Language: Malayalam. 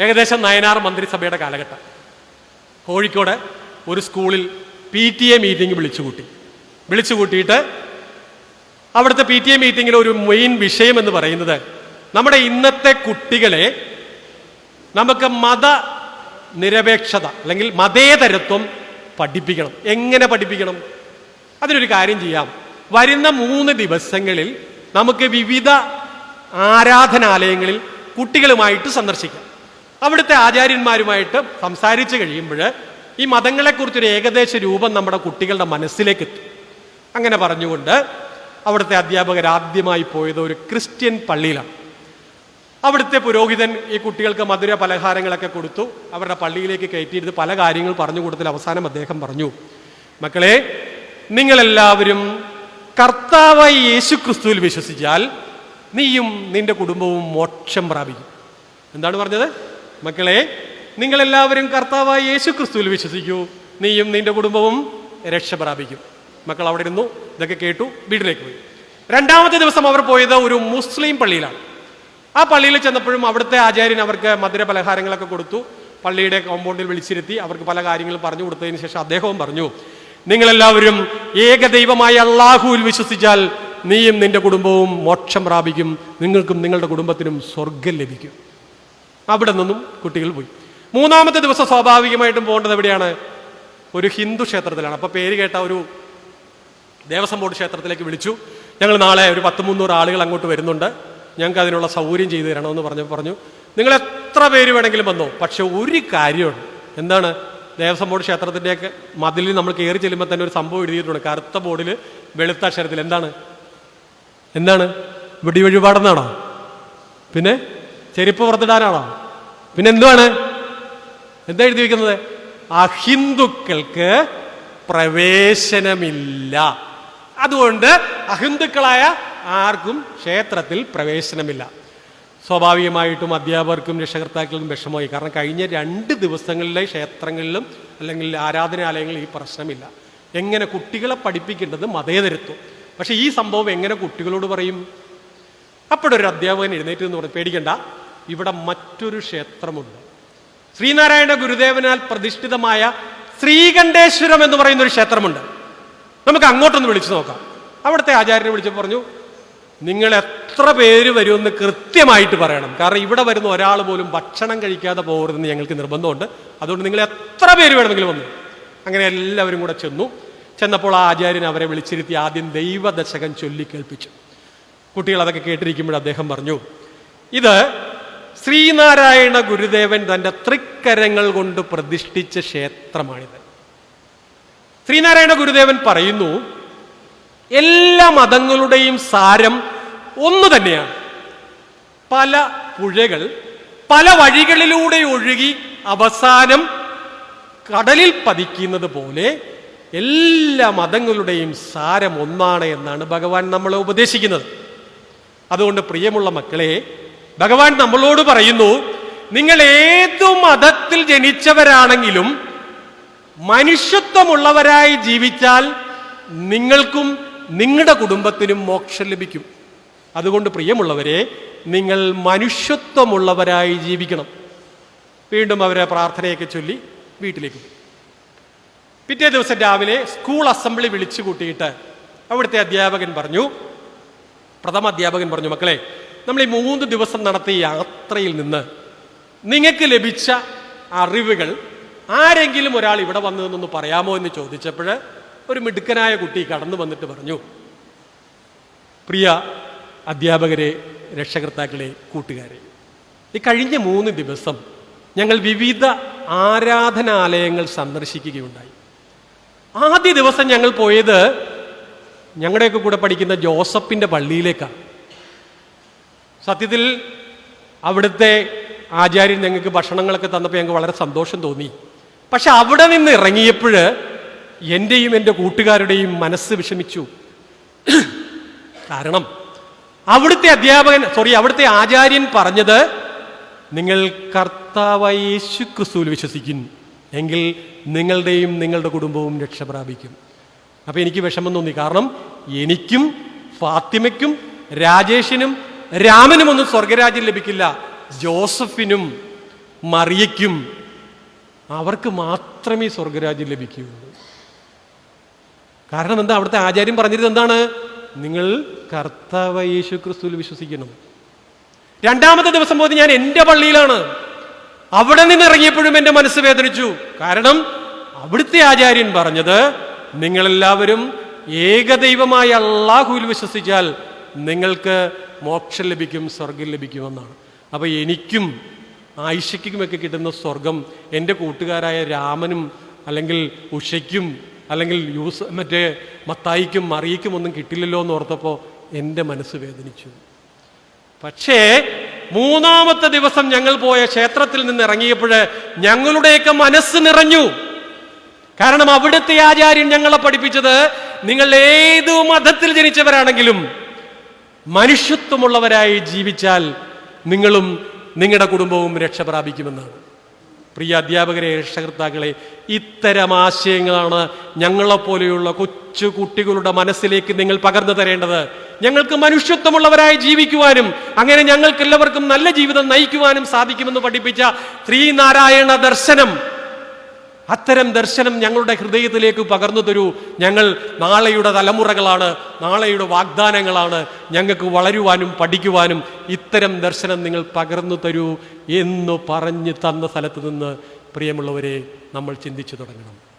ഏകദേശം നയനാർ മന്ത്രിസഭയുടെ കാലഘട്ടം. കോഴിക്കോട് ഒരു സ്കൂളിൽ പി ടി എ മീറ്റിംഗ് വിളിച്ചുകൂട്ടി. വിളിച്ചുകൂട്ടിയിട്ട് വിളിച്ചു കൂട്ടിയിട്ട് അവിടുത്തെ പി ടി എ മീറ്റിംഗിൽ ഒരു മെയിൻ വിഷയം എന്ന് പറയുന്നത് നമ്മുടെ ഇന്നത്തെ കുട്ടികളെ നമുക്ക് മത നിരപേക്ഷത അല്ലെങ്കിൽ മതേതരത്വം പഠിപ്പിക്കണം. എങ്ങനെ പഠിപ്പിക്കണം? അതിനൊരു കാര്യം ചെയ്യാം. വരുന്ന മൂന്ന് ദിവസങ്ങളിൽ നമുക്ക് വിവിധ ആരാധനാലയങ്ങളിൽ കുട്ടികളുമായിട്ട് സന്ദർശിക്കാം. അവിടുത്തെ ആചാര്യന്മാരുമായിട്ട് സംസാരിച്ചു കഴിയുമ്പോൾ ഈ മതങ്ങളെക്കുറിച്ചൊരു ഏകദേശ രൂപം നമ്മുടെ കുട്ടികളുടെ മനസ്സിലേക്ക് എത്തും അങ്ങനെ പറഞ്ഞുകൊണ്ട് അവിടുത്തെ അധ്യാപകർ ആദ്യമായി പോയത് ഒരു ക്രിസ്ത്യൻ പള്ളിയിലാണ്. അവിടുത്തെ പുരോഹിതൻ ഈ കുട്ടികൾക്ക് മധുര പലഹാരങ്ങളൊക്കെ കൊടുത്തു. അവരുടെ പള്ളിയിലേക്ക് കയറ്റിയിരുന്ന് പല കാര്യങ്ങൾ പറഞ്ഞു കൊടുത്തിൽ അവസാനം അദ്ദേഹം പറഞ്ഞു മക്കളെ നിങ്ങളെല്ലാവരും കർത്താവായി യേശു ക്രിസ്തുവിൽ വിശ്വസിച്ചാൽ നീയും നിന്റെ കുടുംബവും മോക്ഷം പ്രാപിക്കും. എന്താണ് പറഞ്ഞത്? മക്കളെ നിങ്ങളെല്ലാവരും കർത്താവായി യേശു ക്രിസ്തുവിൽ വിശ്വസിക്കൂ. നീയും നിന്റെ കുടുംബവും രക്ഷ പ്രാപിക്കും. മക്കൾ അവിടെ ഇരുന്നു ഇതൊക്കെ കേട്ടു വീട്ടിലേക്ക് പോയി. രണ്ടാമത്തെ ദിവസം അവർ പോയത് ഒരു മുസ്ലിം പള്ളിയിലാണ്. ആ പള്ളിയിൽ ചെന്നപ്പോഴും അവിടുത്തെ ആചാര്യൻ അവർക്ക് മധുര പലഹാരങ്ങളൊക്കെ കൊടുത്തു. പള്ളിയുടെ കോമ്പൗണ്ടിൽ വിളിച്ചിരുത്തി അവർക്ക് പല കാര്യങ്ങളും പറഞ്ഞു കൊടുത്തതിന് ശേഷം അദ്ദേഹവും പറഞ്ഞു നിങ്ങളെല്ലാവരും ഏകദൈവമായ അള്ളാഹുവിൽ വിശ്വസിച്ചാൽ നീയും നിന്റെ കുടുംബവും മോക്ഷം പ്രാപിക്കും. നിങ്ങൾക്കും നിങ്ങളുടെ കുടുംബത്തിനും സ്വർഗം ലഭിക്കും. അവിടെ നിന്നും കുട്ടികൾ പോയി. മൂന്നാമത്തെ ദിവസം സ്വാഭാവികമായിട്ടും പോകേണ്ടത് എവിടെയാണ്? ഒരു ഹിന്ദു ക്ഷേത്രത്തിലാണ്. അപ്പോൾ പേര് കേട്ട ഒരു ദേവസ്വം ബോർഡ് ക്ഷേത്രത്തിലേക്ക് വിളിച്ചു. ഞങ്ങൾ നാളെ ഒരു പത്ത് മുന്നൂറ് ആളുകൾ അങ്ങോട്ട് വരുന്നുണ്ട്. ഞങ്ങൾക്ക് അതിനുള്ള സൗകര്യം ചെയ്തു തരണമെന്ന് പറഞ്ഞു പറഞ്ഞു. നിങ്ങൾ എത്ര പേര് വേണമെങ്കിലും വന്നോ. പക്ഷെ ഒരു കാര്യമുണ്ട് എന്താണ്? ദേവസ്വം ബോർഡ് ക്ഷേത്രത്തിന്റെയൊക്കെ മതിലിൽ നമ്മൾ കയറി ചെല്ലുമ്പോൾ തന്നെ ഒരു സംഭവം എഴുതിയിട്ടുണ്ട്. കറുത്ത ബോർഡിൽ വെളുത്ത അക്ഷരത്തിൽ. എന്താണ്? എന്താണ്? വെടി വഴിപാടെന്നാണോ പിന്നെ ചെരുപ്പ് പുറത്തിടാനാണോ? പിന്നെ എന്തുവാണ് എന്താ എഴുതി വെക്കുന്നത്? അഹിന്ദുക്കൾക്ക് പ്രവേശനമില്ല. അതുകൊണ്ട് അഹിന്ദുക്കളായ ആർക്കും ക്ഷേത്രത്തിൽ പ്രവേശനമില്ല. സ്വാഭാവികമായിട്ടും അധ്യാപകർക്കും രക്ഷകർത്താക്കൾക്കും വിഷമമായി. കാരണം കഴിഞ്ഞ രണ്ട് ദിവസങ്ങളിലെ ക്ഷേത്രങ്ങളിലും അല്ലെങ്കിൽ ആരാധനാലയങ്ങളിൽ ഈ പ്രശ്നമില്ല. എങ്ങനെ കുട്ടികളെ പഠിപ്പിക്കേണ്ടത് മതേതരത്വം. പക്ഷേ ഈ സംഭവം എങ്ങനെ കുട്ടികളോട് പറയും? അപ്പോഴൊരു അധ്യാപകൻ എഴുന്നേറ്റ് എന്ന് പറഞ്ഞു പേടിക്കണ്ട. ഇവിടെ മറ്റൊരു ക്ഷേത്രമുണ്ട്. ശ്രീനാരായണ ഗുരുദേവനാൽ പ്രതിഷ്ഠിതമായ ശ്രീകണ്ഠേശ്വരം എന്ന് പറയുന്ന ഒരു ക്ഷേത്രമുണ്ട്. നമുക്ക് അങ്ങോട്ടൊന്ന് വിളിച്ചു നോക്കാം. അവിടുത്തെ ആചാര്യനെ വിളിച്ച് പറഞ്ഞു നിങ്ങൾ എത്ര പേര് വരുമെന്ന് കൃത്യമായിട്ട് പറയണം. കാരണം ഇവിടെ വരുന്ന ഒരാൾ പോലും ഭക്ഷണം കഴിക്കാതെ പോകരുതെന്ന് ഞങ്ങൾക്ക് നിർബന്ധമുണ്ട്. അതുകൊണ്ട് നിങ്ങൾ എത്ര പേര് വേണമെങ്കിലും വന്നു. അങ്ങനെ എല്ലാവരും കൂടെ ചെന്നു. ചെന്നപ്പോൾ ആ ആചാര്യൻ അവരെ വിളിച്ചിരുത്തി ആദ്യം ദൈവദശകം ചൊല്ലി കേൾപ്പിച്ചു കുട്ടികൾ അതൊക്കെ കേട്ടിരിക്കുമ്പോൾ അദ്ദേഹം പറഞ്ഞു ഇത് ശ്രീനാരായണ ഗുരുദേവൻ തന്റെ തൃക്കരങ്ങൾ കൊണ്ട് പ്രതിഷ്ഠിച്ച ക്ഷേത്രമാണിത്. ശ്രീനാരായണ ഗുരുദേവൻ പറയുന്നു എല്ലാ മതങ്ങളുടെയും സാരം ഒന്നു തന്നെയാണ്. പല പുഴകൾ പല വഴികളിലൂടെ ഒഴുകി അവസാനം കടലിൽ പതിക്കുന്നത് പോലെ എല്ലാ മതങ്ങളുടെയും സാരം ഒന്നാണ് എന്നാണ് ഭഗവാൻ നമ്മളെ ഉപദേശിക്കുന്നത്. അതുകൊണ്ട് പ്രിയമുള്ള മക്കളെ ഭഗവാൻ നമ്മളോട് പറയുന്നു നിങ്ങൾ ഏതു മതത്തിൽ ജനിച്ചവരാണെങ്കിലും മനുഷ്യത്വമുള്ളവരായി ജീവിച്ചാൽ നിങ്ങൾക്കും നിങ്ങളുടെ കുടുംബത്തിനും മോക്ഷം ലഭിക്കും. അതുകൊണ്ട് പ്രിയമുള്ളവരെ നിങ്ങൾ മനുഷ്യത്വമുള്ളവരായി ജീവിക്കണം. വീണ്ടും അവരെ പ്രാർത്ഥനയൊക്കെ ചൊല്ലി വീട്ടിലേക്ക് പിറ്റേ ദിവസം രാവിലെ സ്കൂൾ അസംബ്ലി വിളിച്ചു കൂട്ടിയിട്ട് അവിടുത്തെ അധ്യാപകൻ പറഞ്ഞു പ്രഥമ അധ്യാപകൻ പറഞ്ഞു മക്കളെ നമ്മൾ ഈ മൂന്ന് ദിവസം നടത്തിയ യാത്രയിൽ നിന്ന് നിങ്ങൾക്ക് ലഭിച്ച അറിവുകൾ ആരെങ്കിലും ഒരാൾ ഇവിടെ വന്നു എന്നൊന്ന് പറയാമോ എന്ന് ചോദിച്ചപ്പോൾ ഒരു മിടുക്കനായ കുട്ടി കടന്നു വന്നിട്ട് പറഞ്ഞു പ്രിയ അധ്യാപകരെ രക്ഷകർത്താക്കളെ കൂട്ടുകാരെ ഈ കഴിഞ്ഞ മൂന്ന് ദിവസം ഞങ്ങൾ വിവിധ ആരാധനാലയങ്ങൾ സന്ദർശിക്കുകയുണ്ടായി. ആദ്യ ദിവസം ഞങ്ങൾ പോയത് ഞങ്ങളുടെയൊക്കെ കൂടെ പഠിക്കുന്ന ജോസഫിന്റെ പള്ളിയിലേക്കാണ്. സത്യത്തിൽ അവിടുത്തെ ആചാര്യൻ ഞങ്ങൾക്ക് ഭക്ഷണങ്ങളൊക്കെ തന്നപ്പോൾ ഞങ്ങൾക്ക് വളരെ സന്തോഷം തോന്നി. പക്ഷെ അവിടെ നിന്ന് ഇറങ്ങിയപ്പോൾ എന്റെയും എന്റെ കൂട്ടുകാരുടെയും മനസ്സ് വിഷമിച്ചു. കാരണം അവിടുത്തെ അധ്യാപകൻ സോറി അവിടുത്തെ ആചാര്യൻ പറഞ്ഞത് നിങ്ങൾ കർത്താവായ യേശു ക്രിസ്തുവിൽ വിശ്വസിക്കും. എങ്കിൽ നിങ്ങളുടെയും നിങ്ങളുടെ കുടുംബവും രക്ഷ പ്രാപിക്കും. അപ്പോൾ എനിക്ക് വിഷമം തോന്നി. കാരണം എനിക്കും ഫാത്തിമയ്ക്കും രാജേഷിനും രാമനും ഒന്നും സ്വർഗരാജ്യം ലഭിക്കില്ല. ജോസഫിനും മറിയയ്ക്കും അവർക്ക് മാത്രമേ സ്വർഗരാജ്യം ലഭിക്കുകയുള്ളൂ. കാരണം എന്താ? അവിടുത്തെ ആചാര്യം പറഞ്ഞിരുന്നത് എന്താണ്? നിങ്ങൾ കർത്താവ് യേശു ക്രിസ്തുവിൽ വിശ്വസിക്കണം. രണ്ടാമത്തെ ദിവസം പോയി ഞാൻ എന്റെ പള്ളിയിലാണ്. അവിടെ നിന്ന് ഇറങ്ങിയപ്പോഴും എന്റെ മനസ്സ് വേദനിച്ചു. കാരണം അവിടുത്തെ ആചാര്യൻ പറഞ്ഞത് നിങ്ങളെല്ലാവരും ഏകദൈവമായ അള്ളാഹുവിൽ വിശ്വസിച്ചാൽ നിങ്ങൾക്ക് മോക്ഷം ലഭിക്കും സ്വർഗം ലഭിക്കുമെന്നാണ്. അപ്പോൾ എനിക്കും ആയിഷയ്ക്കുമൊക്കെ കിട്ടുന്ന സ്വർഗം എന്റെ കൂട്ടുകാരായ രാമനും അല്ലെങ്കിൽ ഉഷയ്ക്കും അല്ലെങ്കിൽ യൂസ് മറ്റേ മത്തായിക്കും മറിയയ്ക്കും ഒന്നും കിട്ടില്ലല്ലോ എന്ന് ഓർത്തപ്പോൾ എന്റെ മനസ്സ് വേദനിച്ചു. പക്ഷേ മൂന്നാമത്തെ ദിവസം ഞങ്ങൾ പോയ ക്ഷേത്രത്തിൽ നിന്ന് ഇറങ്ങിയപ്പോൾ ഞങ്ങളുടെയൊക്കെ മനസ്സ് നിറഞ്ഞു. കാരണം അവിടുത്തെ ആചാര്യൻ ഞങ്ങളെ പഠിപ്പിച്ചത് നിങ്ങൾ ഏത് മതത്തിൽ ജനിച്ചവരാണെങ്കിലും മനുഷ്യത്വമുള്ളവരായി ജീവിച്ചാൽ നിങ്ങളും നിങ്ങളുടെ കുടുംബവും രക്ഷ പ്രാപിക്കുമെന്നാണ്. പ്രിയ അധ്യാപകരെ രക്ഷകർത്താക്കളെ ഇത്തരം ആശയങ്ങളാണ് ഞങ്ങളെപ്പോലെയുള്ള കൊച്ചു കുട്ടികളുടെ മനസ്സിലേക്ക് നിങ്ങൾ പകർന്നു തരേണ്ടത്. ഞങ്ങൾക്ക് മനുഷ്യത്വമുള്ളവരായി ജീവിക്കുവാനും അങ്ങനെ ഞങ്ങൾക്ക് എല്ലാവർക്കും നല്ല ജീവിതം നയിക്കുവാനും സാധിക്കുമെന്ന് പഠിപ്പിച്ച ശ്രീനാരായണ ദർശനം അത്തരം ദർശനം ഞങ്ങളുടെ ഹൃദയത്തിലേക്ക് പകർന്നു തരൂ. ഞങ്ങൾ നാളെയുടെ തലമുറകളാണ് നാളെയുടെ വാഗ്ദാനങ്ങളാണ് ഞങ്ങൾക്ക് വളരുവാനും പഠിക്കുവാനും ഇത്തരം ദർശനം നിങ്ങൾ പകർന്നു തരൂ എന്ന് പറഞ്ഞ് തന്ന സ്ഥലത്ത് നിന്ന് പ്രിയമുള്ളവരെ നമ്മൾ ചിന്തിച്ചു തുടങ്ങണം.